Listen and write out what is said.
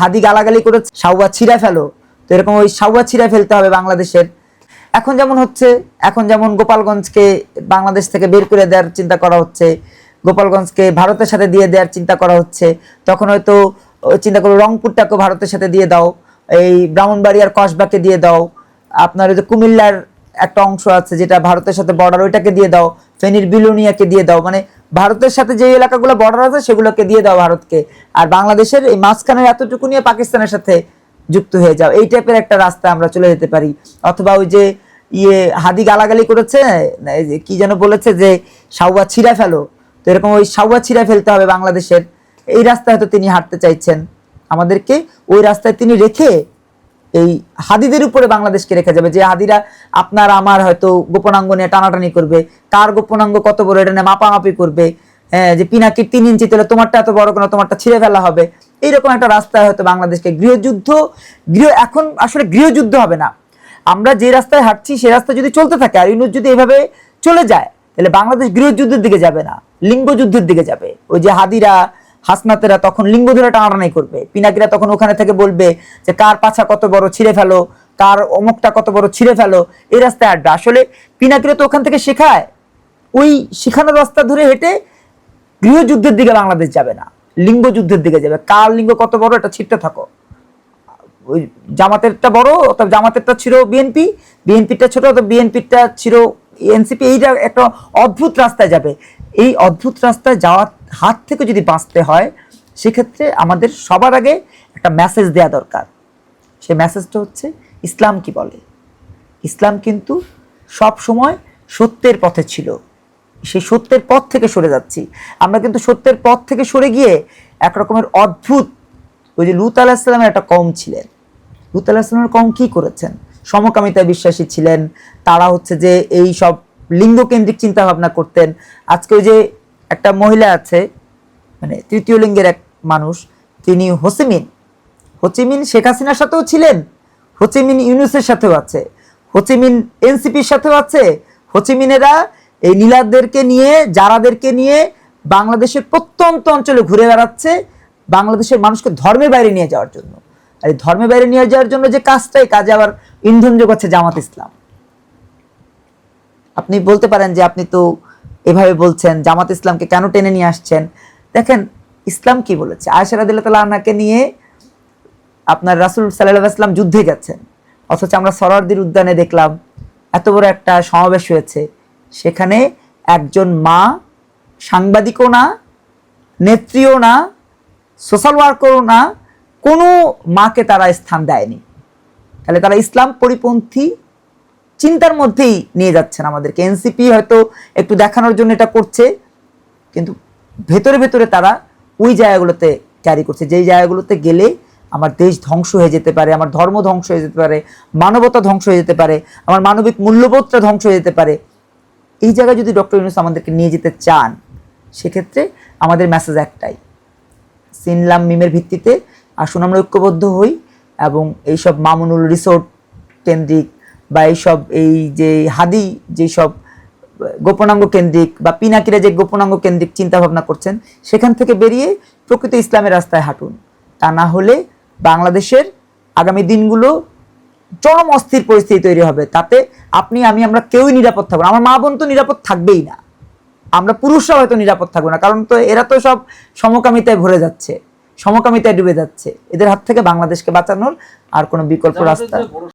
হাদি গালাগালি করে সাউয়া ছিঁড়া ফেলো। তো এরকম ওই সাউয়া ছিঁড়া ফেলতে হবে বাংলাদেশের। এখন যেমন হচ্ছে, এখন যেমন গোপালগঞ্জকে বাংলাদেশ থেকে বের করে দেওয়ার চিন্তা করা হচ্ছে, গোপালগঞ্জকে ভারতের সাথে দিয়ে দেওয়ার চিন্তা করা হচ্ছে, তখন হয়তো চিন্তা করো রংপুরটাকে ভারতের সাথে দিয়ে দাও, এই ব্রাহ্মণবাড়িয়ার কসবাকে দিয়ে দাও, আপনার ওই যে কুমিল্লার একটা অংশ আছে যেটা ভারতের সাথে বর্ডার ওইটাকে দিয়ে দাও, ফেনীর বিলোনিয়াকে দিয়ে দাও মানে ভারতের সাথে যে এলাকাগুলো বর্ডার আছে, সেগুলোকে দিয়ে দাও ভারতকে। আর বাংলাদেশের এই মাঝখানের এতটুকু নিয়ে পাকিস্তানের সাথে যুক্ত হয়ে যাও। এই টাইপের একটা রাস্তা আমরা চলে যেতে পারি। অথবা ওই যে ইয়ে হাদি গালাগালি করেছে কি যেন বলেছে যে সাউয়া ছিঁড়া ফেলো। তো এরকম ওই সাউয়া ছিঁড়া ফেলতে হবে বাংলাদেশের। এই রাস্তায় হয়তো তিনি হাঁটতে চাইছেন। আমাদেরকে ওই রাস্তায় তিনি রেখে এই হাদিদের উপরে বাংলাদেশকে রেখে যাবে, যে হাদিরা আপনার আমার হয়তো গোপনাঙ্গ নিয়ে টানাটানি করবে, কার গোপনাঙ্গ কত বড় এটা নিয়ে মাপামাপি করবে হ্যাঁ যে পিনাকির তিন ইঞ্চি তাহলে তোমারটা এত বড় কেন, তোমারটা ছিঁড়ে ফেলা হবে, এইরকম একটা রাস্তায় হয়তো বাংলাদেশকে গৃহযুদ্ধ, গৃহ, এখন আসলে গৃহযুদ্ধ হবে না। আমরা যে রাস্তায় হাঁটছি সেই রাস্তা যদি চলতে থাকে, আর ইউনুস যদি এভাবে চলে যায়, তাহলে বাংলাদেশ গৃহযুদ্ধের দিকে যাবে না লিঙ্গ যুদ্ধের দিকে যাবে। ওই যে হাদিরা হাসনাতেরা তখন লিঙ্গ ধরে টানাটানি করবে। পিনাকিরা তখন ওখানে থেকে বলবে যে, কার পাছা কত বড় ছিঁড়ে ফেলো? কার অমুকটা কত বড় ছিঁড়ে ফেলো? এই রাস্তায় আড্ডা। আসলে পিনাকিরা তো ওখান থেকে শেখায়। ওই শেখানোর রাস্তা ধরে হেঁটে গৃহযুদ্ধের দিকে বাংলাদেশ যাবে না। লিঙ্গ যুদ্ধের দিকে যাবে। কার লিঙ্গ কত বড়, এটা ছিটতে থাকো। ওই জামাতেরটা বড়, অর্থাৎ জামাতেরটা ছিল বিএনপি বিএনপিটা ছোট, অর্থাৎ বিএনপিটা ছিল এনসিপি। এইটা একটা অদ্ভুত রাস্তায় যাবে। এই অদ্ভুত রাস্তায় যাওয়ার হাত থেকে যদি বাঁচতে হয়, সেক্ষেত্রে আমাদের সবার আগে একটা মেসেজ দেওয়া দরকার। সেই মেসেজটা হচ্ছে, ইসলাম কি বলে? ইসলাম কিন্তু সব সময় সত্যের পথে ছিল। সেই সত্যের পথ থেকে সরে যাচ্ছি। আমরা কিন্তু সত্যের পথ থেকে সরে গিয়ে এক রকমের অদ্ভুত ওই যে লুত আলাহিসাল্লামের একটা কম ছিলেন। লুত আলাহিসাল্লামের কম কি করেছেন? সমকামিতায় বিশ্বাসী ছিলেন। তারা হচ্ছে যে এই সব লিঙ্গকেন্দ্রিক চিন্তা ভাবনা করতেন। আজকে ওই যে একটা মহিলা আছে মানে তৃতীয় লিঙ্গের এক মানুষ, তিনি হোসেমিন। হোচিমিন শেখ হাসিনার সাথেও ছিলেন হোচিমিন ইউনুসের সাথেও আছে হোচিমিন এনসিপির সাথেও আছে হোচিমিনেরা এই নীলাদেরকে নিয়ে, যারাদেরকে নিয়ে বাংলাদেশের প্রত্যন্ত অঞ্চলে ঘুরে বেড়াচ্ছে, বাংলাদেশের মানুষকে ধর্মের বাইরে নিয়ে যাওয়ার জন্য। আর এই ধর্মের বাইরে নিয়ে যাওয়ার জন্য যে কাজটাই, কাজে আবার ইন্ধন যোগাচ্ছে জামাত ইসলাম। আপনি বলতে পারেন যে আপনি তো এভাবে বলছেন, জামাত ইসলামকে কেন টেনে নিয়ে আসছেন? দেখেন, ইসলাম কি বলেছে? আয়সা রাদিল্লাহ তাআলা আনহাকে নিয়ে আপনার রাসুল সাল্লাহ আসলাম যুদ্ধে গেছেন। অথচ আমরা সরারদির উদ্যানে দেখলাম, এত বড় একটা সমাবেশ হয়েছে। সেখানে একজন মা সাংবাদিকও না, নেত্রীও না, সোশ্যাল ওয়ার্কারও না, কোনো মাকে তারা স্থান দেয়নি। তাহলে তারা ইসলাম পরিপন্থী চিন্তার মধ্যেই নিয়ে যাচ্ছেন আমাদেরকে। এনসিপি হয়তো একটু দেখানোর জন্য এটা করছে, কিন্তু ভেতরে ভেতরে তারা ওই জায়গাগুলোতে ক্যারি করছে। যেই জায়গাগুলোতে গেলে আমার দেশ ধ্বংস হয়ে যেতে পারে, আমার ধর্ম ধ্বংস হয়ে যেতে পারে, মানবতা ধ্বংস হয়ে যেতে পারে, আমার মানবিক মূল্যবোধটা ধ্বংস হয়ে যেতে পারে। এই জায়গায় যদি ডক্টর ইউনুস আমাদেরকে নিয়ে যেতে চান, সেক্ষেত্রে আমাদের মেসেজ একটাই। সিনলাম মিমের ভিত্তিতে, আসুন আমরা ঐক্যবদ্ধ হই এবং এইসব মামুনুল রিসোর্ট কেন্দ্রিক বা এইসব এই যে হাদি যেসব গোপনাঙ্গ কেন্দ্রিক বা পিনাকিরা যে গোপনাঙ্গ কেন্দ্রিক চিন্তা ভাবনা করছেন সেখান থেকে বেরিয়ে প্রকৃত ইসলামের রাস্তায় হাঁটুন। তা না হলে বাংলাদেশের আগামী দিনগুলো চরম অস্থির পরিস্থিতি তৈরি হবে। তাতে আপনি আমি আমরা কেউই নিরাপদ থাকব না। আমার মা বোন তো নিরাপদ থাকবেই না। আমরা পুরুষরা হয়তো নিরাপদ থাকব না। কারণ তো এরা তো সব সমকামিতায় ভরে যাচ্ছে সমকামিতায় ডুবে যাচ্ছে। এদের হাত থেকে বাংলাদেশকে বাঁচানোর আর কোনো বিকল্প রাস্তা